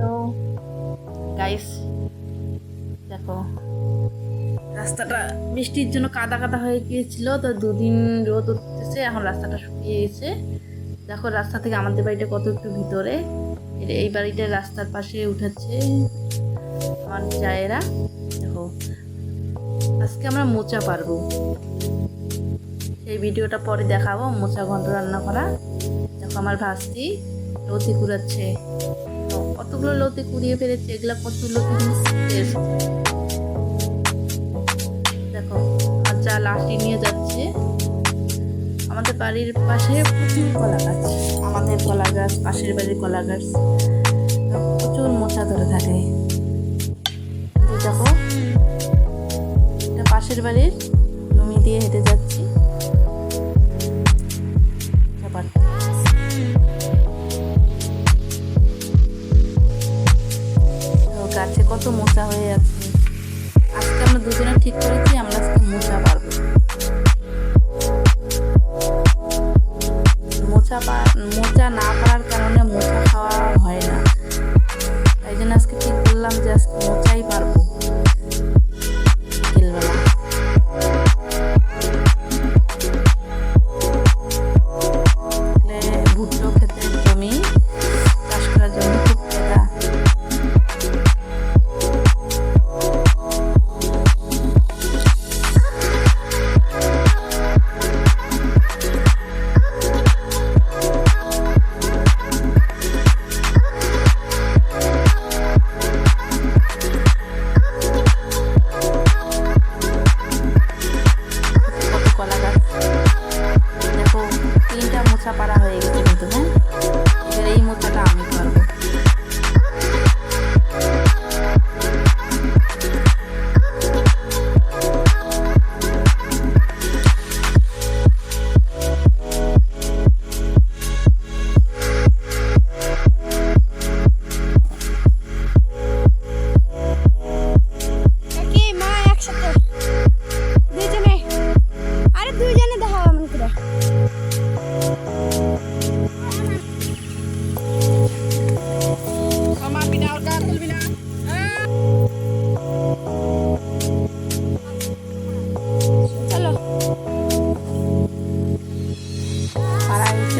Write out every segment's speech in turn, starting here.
তো গাইস দেখো, রাস্তাটা বৃষ্টির জন্য কাদা কাদা হয়ে গিয়েছিল, তো দুদিন রোদ উঠতেছে, এখন রাস্তাটা শুকিয়ে গেছে। দেখো, রাস্তা থেকে আমাদের বাড়িটা কত একটু ভিতরে। এই বাড়িটার রাস্তার পাশে উঠেছে আমার জায়েরা। দেখো, আজকে আমরা মোচা পারব। সেই ভিডিওটা পরে দেখাবো, মোচা ঘন্ট রান্না করা। দেখো, আমার ভাস্তি। লতি কুড়াচ্ছে। কতগুলো লতি কুড়িয়ে ফেলেছে, এগুলো কত লতি দেখো যা লাঠি নিয়ে যাচ্ছে। আমাদের বাড়ির পাশে প্রচুর কলা গাছ আমাদের কলা গাছ পাশের বাড়ির কলা গাছ প্রচুর মোচা ধরে থাকে। দেখো পাশের বাড়ির জমি দিয়ে হেঁটে যাচ্ছি। গাছে কত মোচা হয়ে আছে। আজকে আমরা দুজনে ঠিক করেছি, আমরা আজকে মোচা পারব। মোচা মোচা না পারার কারণে মোচা খাওয়া হয় না। তাই জন্য আজকে ঠিক করলাম যে আজকে মোচাই পারব। ভুট্টো খেতে জমি।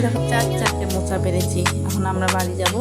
দেখো চার চারটে মোচা পেরেছি। এখন আমরা বাড়ি যাব।